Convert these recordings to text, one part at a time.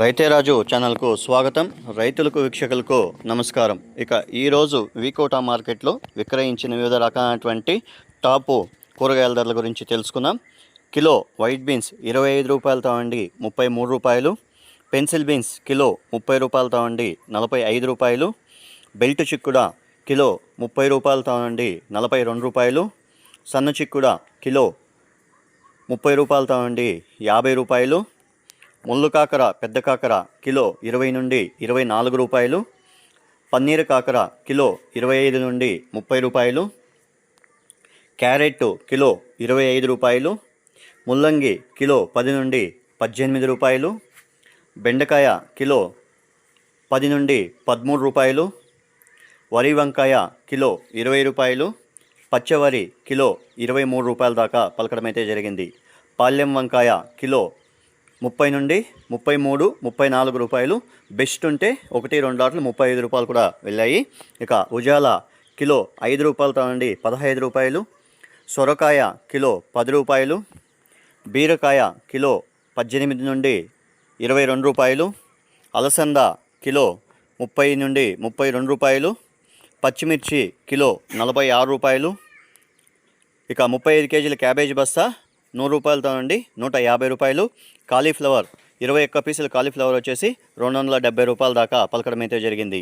రైతే రాజు ఛానల్కు స్వాగతం. రైతులకు వీక్షకులకు నమస్కారం. ఇక ఈరోజు వీకోటా మార్కెట్లో విక్రయించిన వివిధ రకాలైనటువంటి టాపు కూరగాయల ధరల గురించి తెలుసుకుందాం. కిలో వైట్ బీన్స్ ఇరవై ఐదు రూపాయలతో అండి ముప్పై మూడు రూపాయలు. పెన్సిల్ బీన్స్ కిలో ముప్పై రూపాయలతో అండి నలభై ఐదు రూపాయలు. బెల్ట్ చిక్కుడ కిలో ముప్పై రూపాయలతో అండి నలభై రెండు రూపాయలు. సన్న చిక్కుడ కిలో ముప్పై రూపాయలతో అండి యాభై రూపాయలు. ముళ్ళు కాకర పెద్ద కాకర కిలో ఇరవై నుండి ఇరవై నాలుగు రూపాయలు. పన్నీరు కాకర కిలో ఇరవై ఐదు నుండి ముప్పై రూపాయలు. క్యారెట్ కిలో ఇరవై ఐదు రూపాయలు. ముల్లంగి కిలో పది నుండి పద్దెనిమిది రూపాయలు. బెండకాయ కిలో పది నుండి పదమూడు రూపాయలు. వరి వంకాయ కిలో ఇరవై రూపాయలు. పచ్చవరి కిలో ఇరవై మూడు రూపాయల దాకా పలకడం అయితే జరిగింది. పాల్యం వంకాయ కిలో ముప్పై నుండి ముప్పై మూడు ముప్పై నాలుగు రూపాయలు. బెస్ట్ ఉంటే ఒకటి రెండు లాట్లు ముప్పై ఐదు రూపాయలు కూడా వెళ్ళాయి. ఇక ఉజాల కిలో ఐదు రూపాయలతో నుండి పదహైదు రూపాయలు. సొరకాయ కిలో పది రూపాయలు. బీరకాయ కిలో పద్దెనిమిది నుండి ఇరవై రెండు రూపాయలు. అలసంద కిలో ముప్పై నుండి ముప్పై రెండు రూపాయలు. పచ్చిమిర్చి కిలో నలభై ఆరు రూపాయలు. ఇక ముప్పై ఐదు కేజీల క్యాబేజీ బస్తా నూరు రూపాయలతో నుండి నూట యాభై రూపాయలు. కాలీఫ్లవర్ ఇరవై ఒక్క పీసులు కాలీఫ్లవర్ వచ్చేసి రెండు వందల డెబ్బై రూపాయల దాకా పలకడం అయితే జరిగింది.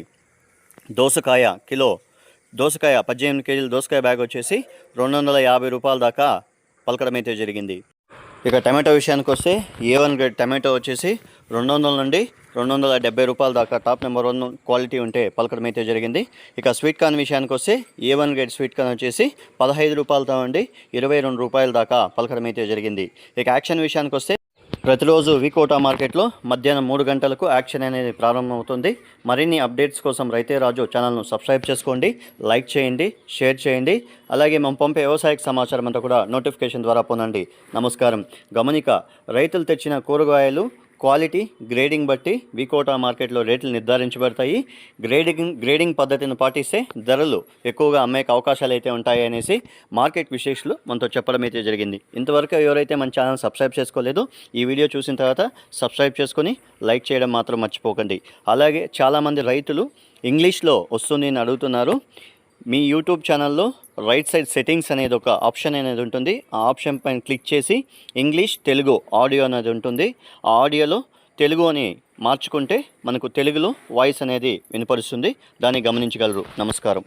దోసకాయ కిలో దోసకాయ పద్దెనిమిది కేజీల దోసకాయ బ్యాగ్ వచ్చేసి రెండు వందల యాభై రూపాయల దాకా పలకడం అయితే జరిగింది. ఇక టమాటో విషయానికి వస్తే ఏ వన్ గ్రేడ్ టమాటో వచ్చేసి రెండు వందల నుండి రెండు వందల డెబ్బై రూపాయల దాకా టాప్ నెంబర్ వన్ క్వాలిటీ ఉంటే పలకడం అయితే జరిగింది. ఇక స్వీట్ కార్న్ విషయానికి వస్తే A one grade sweet corn వచ్చేసి పదహైదు రూపాయలతో నుండి ఇరవై రెండు రూపాయల దాకా పలకడం అయితే జరిగింది. ఇక యాక్షన్ విషయానికి వస్తే ప్రతిరోజు వికోటా మార్కెట్లో మధ్యాహ్నం మూడు గంటలకు యాక్షన్ అనేది ప్రారంభమవుతుంది. మరిన్ని అప్డేట్స్ కోసం రైతే రాజు ఛానల్ను సబ్స్క్రైబ్ చేసుకోండి లైక్ చేయండి షేర్ చేయండి. అలాగే మేము పంపే వ్యవసాయక సమాచారం అంతా కూడా నోటిఫికేషన్ ద్వారా పొందండి. నమస్కారం. గమనిక రైతులు తెచ్చిన కూరగాయలు క్వాలిటీ గ్రేడింగ్ బట్టి వికోటా మార్కెట్లో రేట్లు నిర్ధారించబడతాయి. గ్రేడింగ్ గ్రేడింగ్ పద్ధతిని పాటిస్తే ధరలు ఎక్కువగా అమ్మే అవకాశాలు అయితే ఉంటాయి అనేసి మార్కెట్ విశేషులు మనతో చెప్పడం అయితే జరిగింది. ఇంతవరకు ఎవరైతే మన ఛానల్ సబ్స్క్రైబ్ చేసుకోలేదో ఈ వీడియో చూసిన తర్వాత సబ్స్క్రైబ్ చేసుకొని లైక్ చేయడం మాత్రం మర్చిపోకండి. అలాగే చాలామంది రైతులు ఇంగ్లీష్లో వస్తుంది అని అడుగుతున్నారు. మీ యూట్యూబ్ ఛానల్లో రైట్ సైడ్ సెట్టింగ్స్ అనేది ఒక ఆప్షన్ అనేది ఉంటుంది. ఆ ఆప్షన్ పైన క్లిక్ చేసి ఇంగ్లీష్ తెలుగు ఆడియో అనేది ఉంటుంది. ఆ ఆడియోలో తెలుగు అని మార్చుకుంటే మనకు తెలుగులో వాయిస్ అనేది వినపరుస్తుంది. దాన్ని గమనించగలరు. నమస్కారం.